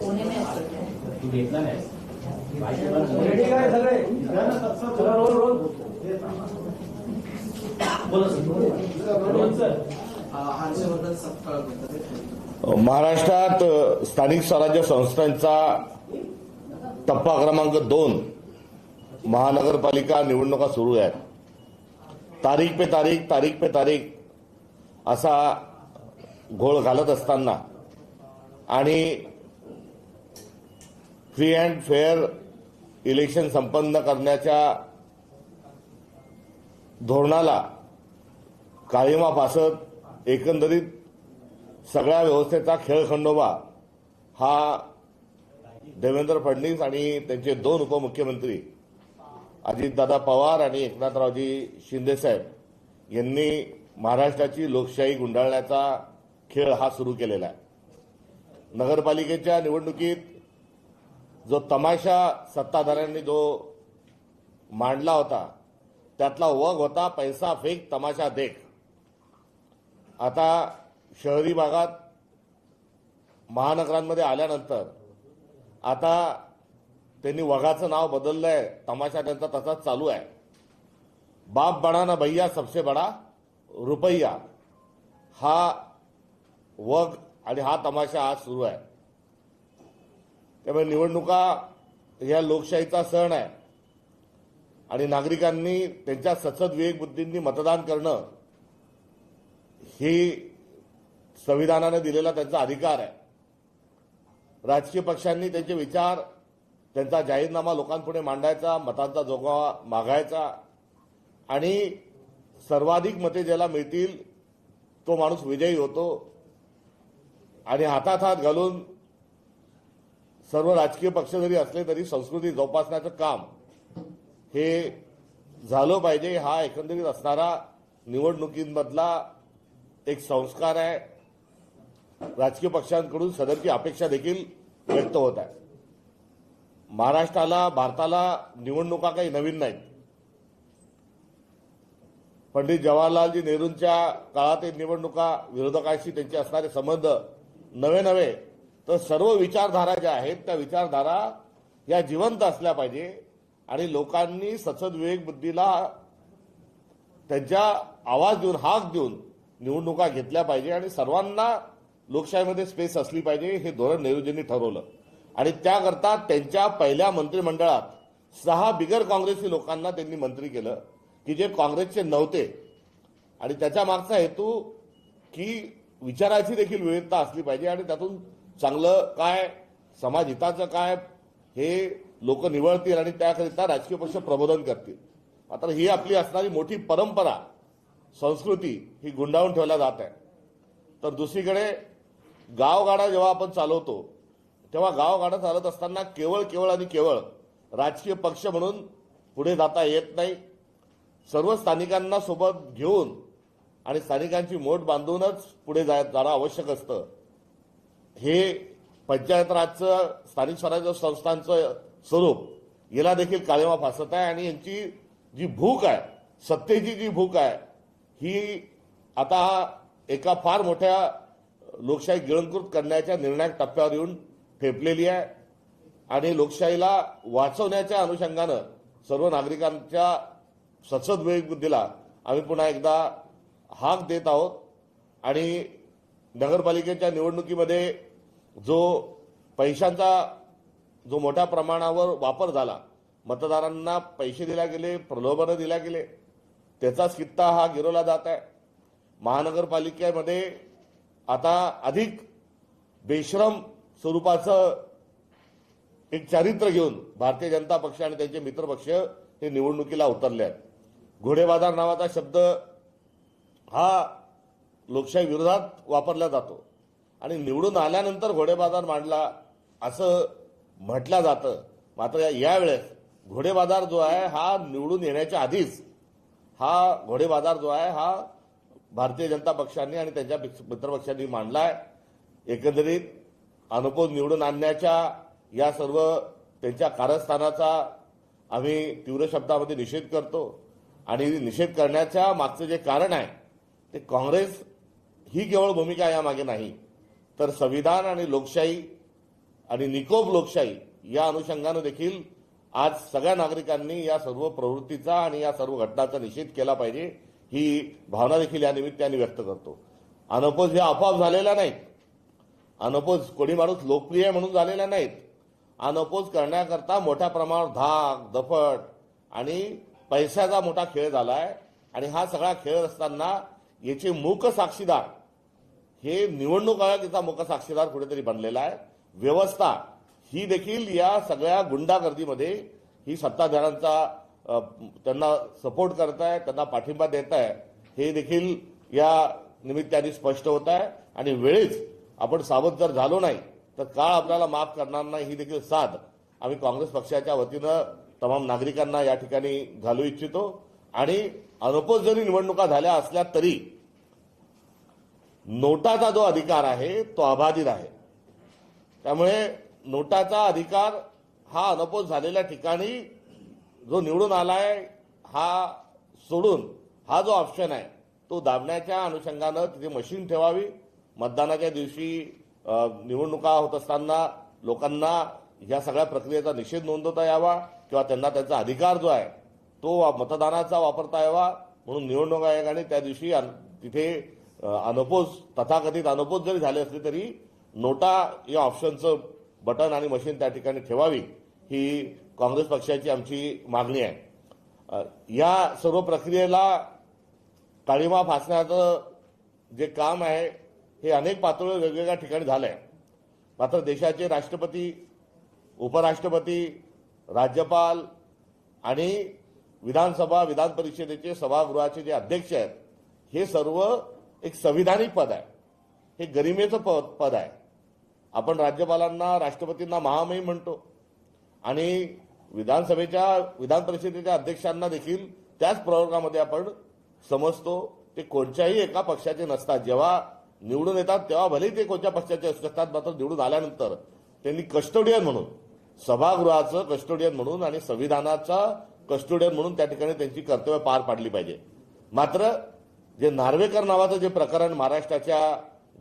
कोणी तू घेतला नाही सगळे चला रोल रोल बोला सर हर्षवर्धन सपकाळ महाराष्ट्रात स्थानिक स्वराज्य संस्थांचा टप्पा क्रमांक दोन महानगरपालिका निवडणुका सुरू आहेत. तारीख पे तारीख तारीख पे तारीख असा घोळ घालत असताना आणि फ्री अँड फेअर इलेक्शन संपन्न करण्याच्या धोरणाला काळीमा फासत एकंदरीत सगळ्या व्यवस्थेचा खेळखंडोबा हा देवेंद्र फडणवीस आणि त्यांचे दोन उपमुख्यमंत्री अजितदादा पवार आणि एकनाथरावजी शिंदेसाहेब यांनी महाराष्ट्राची लोकशाही गुंडाळण्याचा खेळ हा सुरू केलेला आहे. नगरपालिकेच्या निवडणुकीत जो तमाशा सत्ताधाऱ्यांनी जो मांडला होता त्यातला वग होता पैसा फेक तमाशा देख. आता शहरी भागात महानगरांमध्ये आल्यानंतर आता त्यांनी वघाचं नाव बदललं आहे तमाशा त्यांचा तसाच चालू आहे. बाप बडा ना भैया सबसे बडा रुपैया. हा वग आणि हा तमाशा आज सुरू आहे. त्यामुळे निवडणुका या लोकशाहीचा सण आहे. आणि नागरिकांनी त्यांच्या सतत विवेकबुद्धींनी मतदान करणं ही संविधानाने दिलेला त्यांचा अधिकार आहे. राजकीय पक्षांनी त्यांचे विचार त्यांचा जाहीरनामा लोकांपुढे मांडायचा मतांचा जोगावा मागायचा आणि सर्वाधिक मते ज्याला मिळतील तो माणूस विजयी होतो आणि हातात हात घालून सर्व राजकीय पक्ष जरी असले तरी संस्कृती जोपासण्याचं काम हे झालं पाहिजे. हा एकंदरीत असणारा निवडणुकींमधला एक संस्कार आहे. राजकीय पक्षांकडून सदरची अपेक्षा देखील व्यक्त होत आहे. महाराष्ट्राला भारताला निवडणुका काही नवीन नाहीत. पंडित जवाहरलालजी नेहरूंच्या काळातील निवडणुका विरोधकांशी त्यांचे असणारे संबंध नवे नवे तर सर्व विचारधारा ज्या आहेत त्या विचारधारा या जिवंत असल्या पाहिजे आणि लोकांनी सचद विवेक बुद्धीला त्यांच्या आवाज देऊन हाक देऊन निवडणुका घेतल्या पाहिजे आणि सर्वांना लोकशाहीमध्ये स्पेस असली पाहिजे हे धोरण नेहरूजींनी ठरवलं. आणि त्याकरता त्यांच्या पहिल्या मंत्रिमंडळात सहा बिगर काँग्रेसी लोकांना त्यांनी मंत्री केलं की जे काँग्रेसचे नव्हते. आणि त्याच्या मागचा हेतू की विचाराची देखील विविधता असली पाहिजे आणि त्यातून चांगलं काय समाज हिताचं काय हे लोक निवडतील आणि त्याकरिता राजकीय पक्ष प्रबोधन करतील. मात्र ही आपली असणारी मोठी परंपरा संस्कृती ही गुंडाळून ठेवल्या जात आहे. तर दुसरीकडे गावगाडा जेव्हा आपण चालवतो तेव्हा गावागाडा चालत असताना केवळ केवळ आणि केवळ राजकीय पक्ष म्हणून पुढे जाता येत नाही. सर्व स्थानिकांना सोबत घेऊन आणि स्थानिकांची मोठ बांधूनच पुढे जाय जाणं आवश्यक असतं. हे पंचायत राजचं स्थानिक स्वराज्य संस्थांचं स्वरूप याला देखील काळेमा फासत आहे आणि यांची जी भूक आहे सत्तेची जी भूक आहे ही आता एका फार मोठ्या लोकशाही गिळंकृत करण्याच्या निर्णायक टप्प्यावर येऊन ठेपलेली आहे. आणि लोकशाहीला वाचवण्याच्या अनुषंगानं सर्व नागरिकांच्या सचद विवेक बुद्धीला आम्ही पुन्हा एकदा हाक देत आहोत. आणि नगरपालिकेच्या निवडणुकीमध्ये जो पैशांचा जो मोठ्या प्रमाणावर वापर झाला मतदारांना पैसे दिल्या गेले प्रलोभनं दिल्या गेले त्याचाच कित्ता हा गिरवला जात आहे. महानगरपालिकेमध्ये आता अधिक बेश्रम स्वरूपाचं एक चारित्र्य घेऊन भारतीय जनता पक्ष आणि त्यांचे मित्रपक्ष हे निवडणुकीला उतरले आहेत घोडेबाजार नावाचा शब्द हा लोकशाही विरोधात वापरला जातो. आणि निवडून आल्यानंतर घोडेबाजार मांडला असं म्हटलं जातं. मात्र यावेळेस घोडेबाजार जो आहे हा निवडून येण्याच्या आधीच हा घोडेबाजार जो आहे हा भारतीय जनता पक्षांनी आणि त्यांच्या मित्रपक्षांनी मांडला आहे एकंदरीत अनुपोज निवडून आणण्याच्या या सर्व त्यांच्या कारस्थानाचा आम्ही तीव्र शब्दामध्ये निषेध करतो. आणि निषेध करण्याच्या मागचं जे कारण आहे ते काँग्रेस ही केवळ भूमिका यामागे नाही तर संविधान आणि लोकशाही आणि निकोप लोकशाही या अनुषंगानं देखील आज सगळ्या नागरिकांनी या सर्व प्रवृत्तीचा आणि या सर्व घटनांचा निषेध केला पाहिजे ही भावना देखील या निमित्ताने व्यक्त करतो. अनपोज ह्या आपोआप झालेल्या नाहीत अनपोज कोणी माणूस लोकप्रिय म्हणून झालेल्या नाहीत. अनपोज करण्याकरता मोठ्या प्रमाणावर धाक दफट आणि पैशाचा मोठा खेळ झाला आहे आणि हा सगळा खेळ असताना याचे मूक साक्षीदार हे निवडणूक आयोग याचा मुख साक्षीदार कुठेतरी बनलेला आहे. व्यवस्था ही देखील या सगळ्या गुंडागर्दीमध्ये ही सत्ताधाऱ्यांचा त्यांना सपोर्ट करताय त्यांना पाठिंबा देत आहे हे देखील या निमित्ताने स्पष्ट होत आहे. आणि वेळीच आपण सावध जर झालो नाही तर काळ आपल्याला माफ करणार नाही? ही देखील साथ आम्ही काँग्रेस पक्षाच्या वतीनं तमाम नागरिकांना या ठिकाणी घालू इच्छितो. आणि अनपोज जरी निवडणुका झाल्या असल्या तरी नोटाचा जो अधिकार आहे तो अबाधित आहे. त्यामुळे नोटाचा अधिकार हा अनपोज झालेल्या ठिकाणी जो निवडून आलाय हा सोडून हा जो ऑप्शन आहे तो दाबण्याच्या अनुषंगानं तिथे मशीन ठेवावी. मतदानाच्या दिवशी निवडणुका होत असताना लोकांना या सगळ्या प्रक्रियेचा निषेध नोंदवता यावा किंवा त्यांना त्यांचा अधिकार जो आहे तो वा- मतदानाचा वापरता यावा म्हणून निवडणूक आयोगाने त्या दिवशी अन- तिथे अनपोज तथाकथित अनपोज जरी झाले असले तरी नोटा या ऑप्शनचं बटन आणि मशीन त्या ठिकाणी ठेवावी ही काँग्रेस पक्षाची आमची मागणी आहे. या सर्व प्रक्रियेला काळीमा फासण्याचं जे काम आहे हे अनेक पातळीवर वेगवेगळ्या ठिकाणी झालंय. मात्र देशाचे राष्ट्रपती उपराष्ट्रपती राज्यपाल आणि विधानसभा विधान परिषदेचे सभागृहाचे जे अध्यक्ष आहेत हे सर्व एक संविधानिक पद आहे. हे गरिमेचं पद पद आहे. आपण राज्यपालांना राष्ट्रपतींना महामहिम म्हणतो. आणि विधानसभेच्या विधान परिषदेच्या अध्यक्षांना देखील त्याच प्रवर्गामध्ये आपण समजतो ते कोणत्याही एका पक्षाचे नसतात. जेव्हा निवडून येतात तेव्हा भलेही ते कोणत्या पक्षाचे असू शकतात मात्र निवडून आल्यानंतर त्यांनी कस्टोडियन म्हणून सभागृहाचं कस्टोडियन म्हणून आणि संविधानाचा कस्टोडियन म्हणून त्या ठिकाणी त्यांची कर्तव्य पार पाडली पाहिजे. मात्र जे नार्वेकर नावाचं जे प्रकरण महाराष्ट्राच्या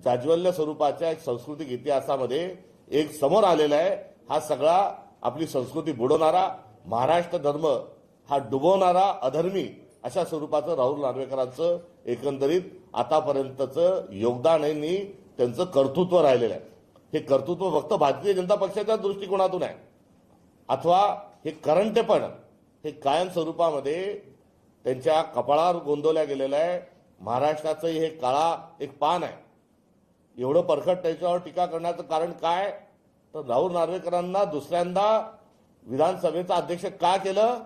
जाज्वल्य स्वरूपाच्या एक सांस्कृतिक इतिहासामध्ये एक समोर आलेला आहे हा सगळा आपली संस्कृती बुडवणारा महाराष्ट्र धर्म हा डुबवणारा अधर्मी अशा स्वरूपाचं राहुल नार्वेकरांचं एकंदरीत आतापर्यंतचं योगदान यांनी त्यांचं कर्तृत्व राहिलेलं आहे. हे कर्तृत्व फक्त भारतीय जनता पक्षाच्या दृष्टिकोनातून आहे. अथवा हे करंटेपण हे कायम स्वरूपामध्ये त्यांच्या कपाळावर गोंदवल्या गेलेलं आहे. महाराष्ट्राचं हे काळा एक पान आहे. एवढं परखट त्याच्यावर टीका करण्याचं कारण काय? तर राहुल नार्वेकरांना दुसऱ्यांदा विधानसभेचं अध्यक्ष का केलं?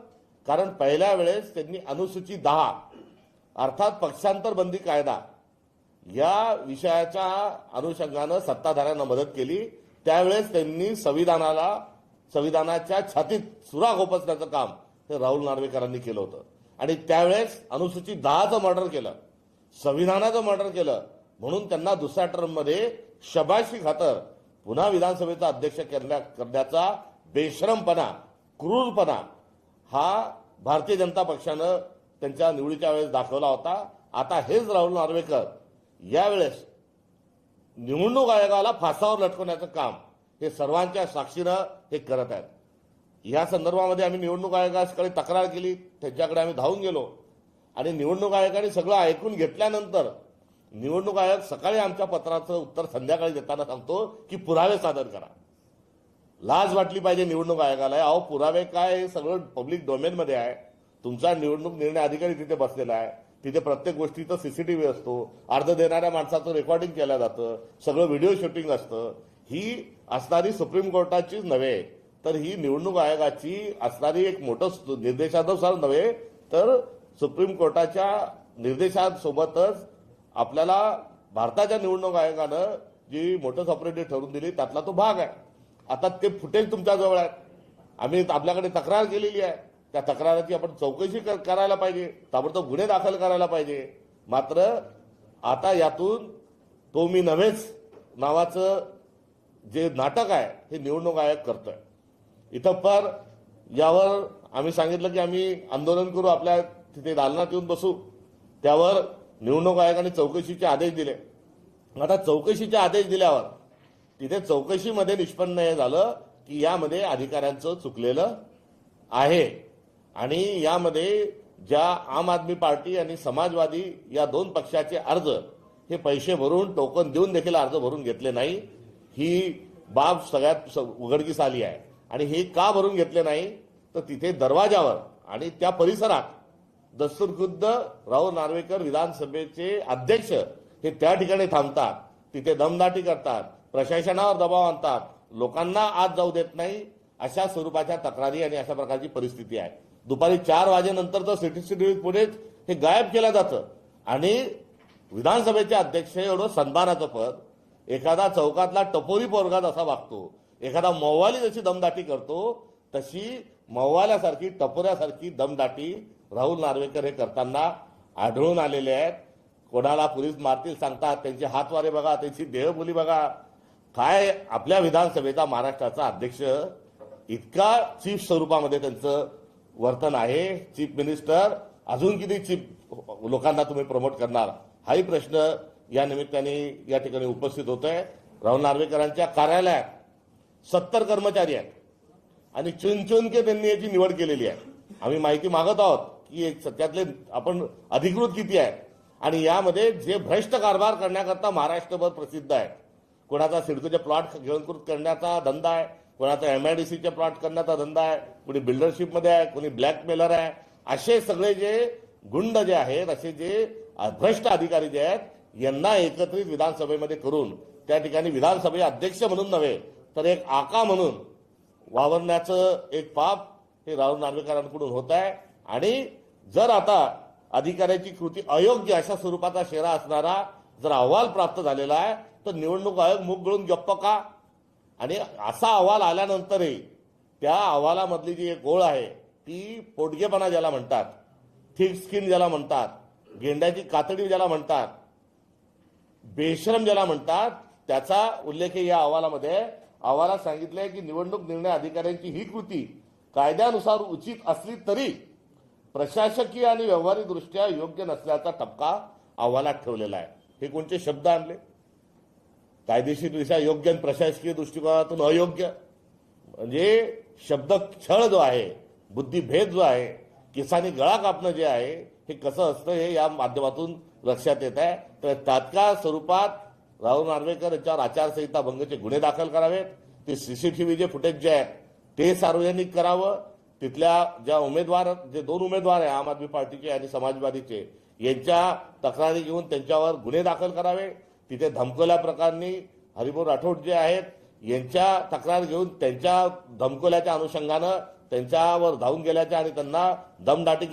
कारण पहिल्या वेळेस त्यांनी अनुसूचित दहा अर्थात पक्षांतर बंदी कायदा या विषयाच्या अनुषंगानं सत्ताधाऱ्यांना मदत केली. त्यावेळेस त्यांनी संविधानाला संविधानाच्या छातीत सुरा गोपसण्याचं काम हे राहुल नार्वेकरांनी केलं होतं. आणि त्यावेळेस अनुसूचित दहाचं मर्डर केलं संविधानाचं मर्डर केलं. म्हणून त्यांना दुसऱ्या टर्ममध्ये शबाशी खातर पुन्हा विधानसभेचा अध्यक्ष करण्या- करण्याचा बेश्रमपणा क्रूरपणा हा भारतीय जनता पक्षानं त्यांच्या निवडीच्या वेळेस दाखवला होता. आता हेच राहुल नार्वेकर यावेळेस निवडणूक आयोगाला फासावर लटकवण्याचं काम हे सर्वांच्या साक्षीनं हे करत आहेत. या संदर्भामध्ये आम्ही निवडणूक आयोगाकडे तक्रार केली. त्यांच्याकडे आम्ही धावून गेलो. आणि निवडणूक आयोगाने सगळं ऐकून घेतल्यानंतर निवडणूक आयोग सकाळी आमच्या पत्राचं उत्तर संध्याकाळी देताना सांगतो की पुरावे सादर करा. लाज वाटली पाहिजे निवडणूक आयोगाला. अहो पुरावे काय? हे सगळं पब्लिक डोमेनमध्ये आहे. तुमचा निवडणूक निर्णय अधिकारी तिथे बसलेला आहे. तिथे प्रत्येक गोष्टीचं सीसीटीव्ही असतो. अर्ज देणाऱ्या माणसाचं रेकॉर्डिंग केलं जातं. सगळं व्हिडिओ शूटिंग असतं. ही असणारी सुप्रीम कोर्टाचीच नव्हे तर ही निवडणूक आयोगाची असणारी एक मोठं निर्देशानुसार नव्हे तर सुप्रीम कोर्टाच्या निर्देशांसोबतच आपल्याला भारताच्या निवडणूक आयोगानं जी मोटर्स ऑपरेटिव्ह ठरवून दिली त्यातला तो भाग आहे. आता ते फुटेज तुमच्याजवळ आहे. आम्ही आपल्याकडे तक्रार केलेली आहे. त्या तक्राराची आपण चौकशी कर- करायला पाहिजे. ताबडतोब गुन्हे दाखल करायला पाहिजे. मात्र आता यातून तो मी नव्हेच नावाचं जे नाटक आहे हे निवडणूक आयोग करतोय. इथं पर यावर आम्ही सांगितलं की आम्ही आंदोलन करू आपल्या तिथे दालनात येऊन बसू. त्यावर निवडणूक आयोगाने चौकशीचे आदेश दिले. आता चौकशीचे आदेश दिल्यावर तिथे चौकशीमध्ये निष्पन्न हे झालं की यामध्ये अधिकाऱ्यांचं चुकलेलं आहे. आणि यामध्ये ज्या आम आदमी पार्टी आणि समाजवादी या दोन पक्षाचे अर्ज हे पैसे भरून टोकन देऊन देखील अर्ज भरून घेतले नाही. ही बाब सगळ्यात स- उघडकीस आली आहे. आणि हे का भरून घेतले नाही? तर तिथे दरवाजावर आणि त्या परिसरात दस्तुरखुद्द राहुल नार्वेकर विधानसभेचे अध्यक्ष हे त्या ठिकाणी थांबतात. तिथे दमदाटी करतात. प्रशासनावर दबाव आणतात. लोकांना आत जाऊ देत नाही अशा स्वरूपाच्या तक्रारी आणि अशा प्रकारची परिस्थिती आहे. दुपारी चार वाजेनंतर तर सिटी पुढेच हे गायब केलं जातं. आणि विधानसभेचे अध्यक्ष एवढं सन्मानाचं पद एखादा चौकातला टपोरी पोरगा जसा वागतो एखादा मव्वाली जशी दमदाटी करतो तशी मव्वाल्यासारखी टपोऱ्यासारखी दमदाटी राहुल नार्वेकर हे करताना आढळून आलेले आहेत. कोणाला पोलीस मारतील सांगतात त्यांचे हातवारे बघा त्यांची देहबोली बघा. काय आपल्या विधानसभेचा महाराष्ट्राचा अध्यक्ष इतका चीफ स्वरूपामध्ये त्यांचं वर्तन आहे? चीफ मिनिस्टर अजून किती चीफ लोकांना तुम्ही प्रमोट करणार? हाही प्रश्न या निमित्ताने या ठिकाणी उपस्थित होत आहे राहुल नार्वेकरांच्या कार्यालयात सत्तर कर्मचारी आहेत. आणि चुनचुन के त्यांनी याची निवड केलेली आहे. आम्ही माहिती मागत आहोत की एक त्यातले आपण अधिकृत किती आहेत? आणि यामध्ये जे भ्रष्ट कारभार करण्याकरता महाराष्ट्रभर प्रसिद्ध आहे कोणाचा सिडकोचे प्लॉट घेऊन करण्याचा धंदा आहे कोणाचा सीचे प्लॉट करण्याचा धंदा आहे कोणी बिल्डरशिपमध्ये आहे कोणी ब्लॅकमेलर आहे असे सगळे जे गुंड जे आहेत असे जे भ्रष्ट अधिकारी जे आहेत यांना एकत्रित विधानसभेमध्ये करून त्या ठिकाणी विधानसभे अध्यक्ष म्हणून नव्हे तर एक आका म्हणून वावरण्याचं एक पाप हे राहुल नार्वेकरांकडून होत आहे. आणि जर आता अधिकाऱ्याची कृती अयोग्य अशा स्वरूपाचा शेरा असणारा जर अहवाल प्राप्त झालेला आहे तर निवडणूक आयोग मुख गळून गप्प का? आणि असा अहवाल आल्यानंतरही त्या अहवालामधली जी एक गोळ आहे ती पोटगेपणा ज्याला म्हणतात थिक स्किन ज्याला म्हणतात गेंड्याची कातडी ज्याला म्हणतात बेश्रम ज्याला म्हणतात त्याचा उल्लेख या अहवालामध्ये आहे. अहवालात सांगितलंय की निवडणूक निर्णय अधिकाऱ्यांची ही कृती कायद्यानुसार उचित असली तरी प्रशासकीय आणि व्यवहारिक दृष्ट्या योग्य नसल्याचा टपका अहवालात ठेवलेला आहे. हे कोणते शब्द आणले? कायदेशीररित्या योग्य आणि प्रशासकीय दृष्टिकोनातून अयोग्य. म्हणजे शब्द छळ जो आहे बुद्धिभेद जो आहे किसानी गळा कापणं जे आहे हे कसं असतं हे या माध्यमातून लक्षात येत आहे. तर तात्काळ स्वरूपात राहुल नार्वेकर यांच्यावर आचारसंहिता भंगचे गुन्हे दाखल करावेत. ते सीसीटीव्ही जे फुटेज जे आहेत ते सार्वजनिक करावं. तिथल्या ज्या उमेदवार जे दोन उमेदवार आहे आम आदमी पार्टीचे आणि समाजवादीचे यांच्या तक्रारी घेऊन त्यांच्यावर गुन्हे दाखल करावे. तिथे धमकवल्या प्रकरणी हरिभाऊ राठोड जे आहेत यांच्या तक्रार घेऊन त्यांच्या धमकवल्याच्या अनुषंगानं त्यांच्यावर धावून गेल्याच्या आणि त्यांना दमदाटी